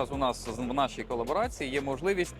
зараз у нас в нашій колаборації є можливість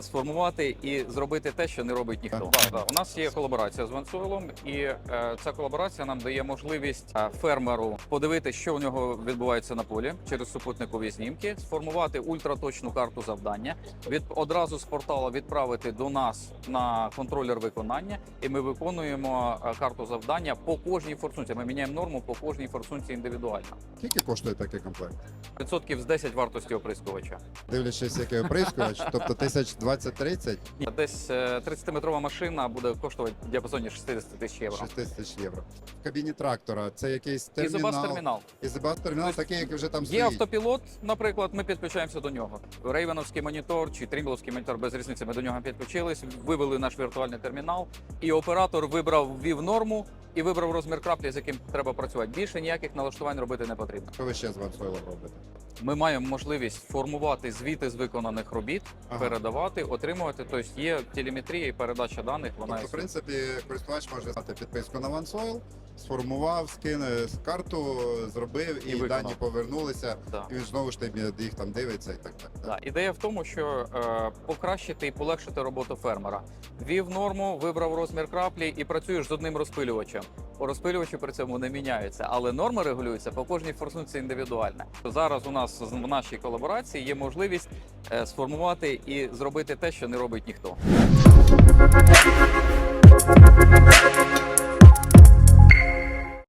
сформувати і зробити те, що не робить ніхто. Так. Да, да. У нас є колаборація з Венсуелом, і е, ця колаборація нам дає можливість е, фермеру подивитися, що у нього відбувається на полі через супутникові знімки, сформувати ультраточну карту завдання, від одразу з портала відправити до нас на контролер виконання, і ми виконуємо е, карту завдання по кожній форсунці. Ми міняємо норму по кожній форсунці індивідуально. Скільки коштує такий комплект? Відсотків з 10 вартості оприскувача. Дивлячись, який оприскувач, тобто тисяч 20-30, Десь е, 30-метрова машина буде коштувати в діапазоні 60 тисяч євро. 6 тисяч євро. В кабіні трактора це якийсь Ізобас термінал. термінал. Ізобас термінал такий, який вже там Є стоїть. автопілот, наприклад, ми підключаємося до нього. Рейвеновський монітор чи Трімбловський монітор без різниці. Ми до нього підключились, вивели наш віртуальний термінал, і оператор вибрав ввів норму і вибрав розмір краплі, з яким треба працювати. Більше ніяких налаштувань робити не потрібно. Що ви ще з вансойлом робите? Ми маємо можливість формувати звіти з виконаних робіт, Ага. передавати, отримувати. Тобто є телеметрія і передача даних. Вона Тобто, в принципі, користувач може стати підписку на OneSoil, сформував, скине з карту, зробив і, І дані повернулися. Да. І він знову ж таки їх там дивиться і так так. Да. Ідея в тому, що е, покращити і полегшити роботу фермера. Ввів норму, вибрав розмір краплі і працюєш з одним розпилювачем. По розпилювачу при цьому не міняються, але норма регулюється по кожній форсунці індивідуально. Зараз у нас в нашій колаборації є можливість е, сформувати і зробити те, що не робить ніхто.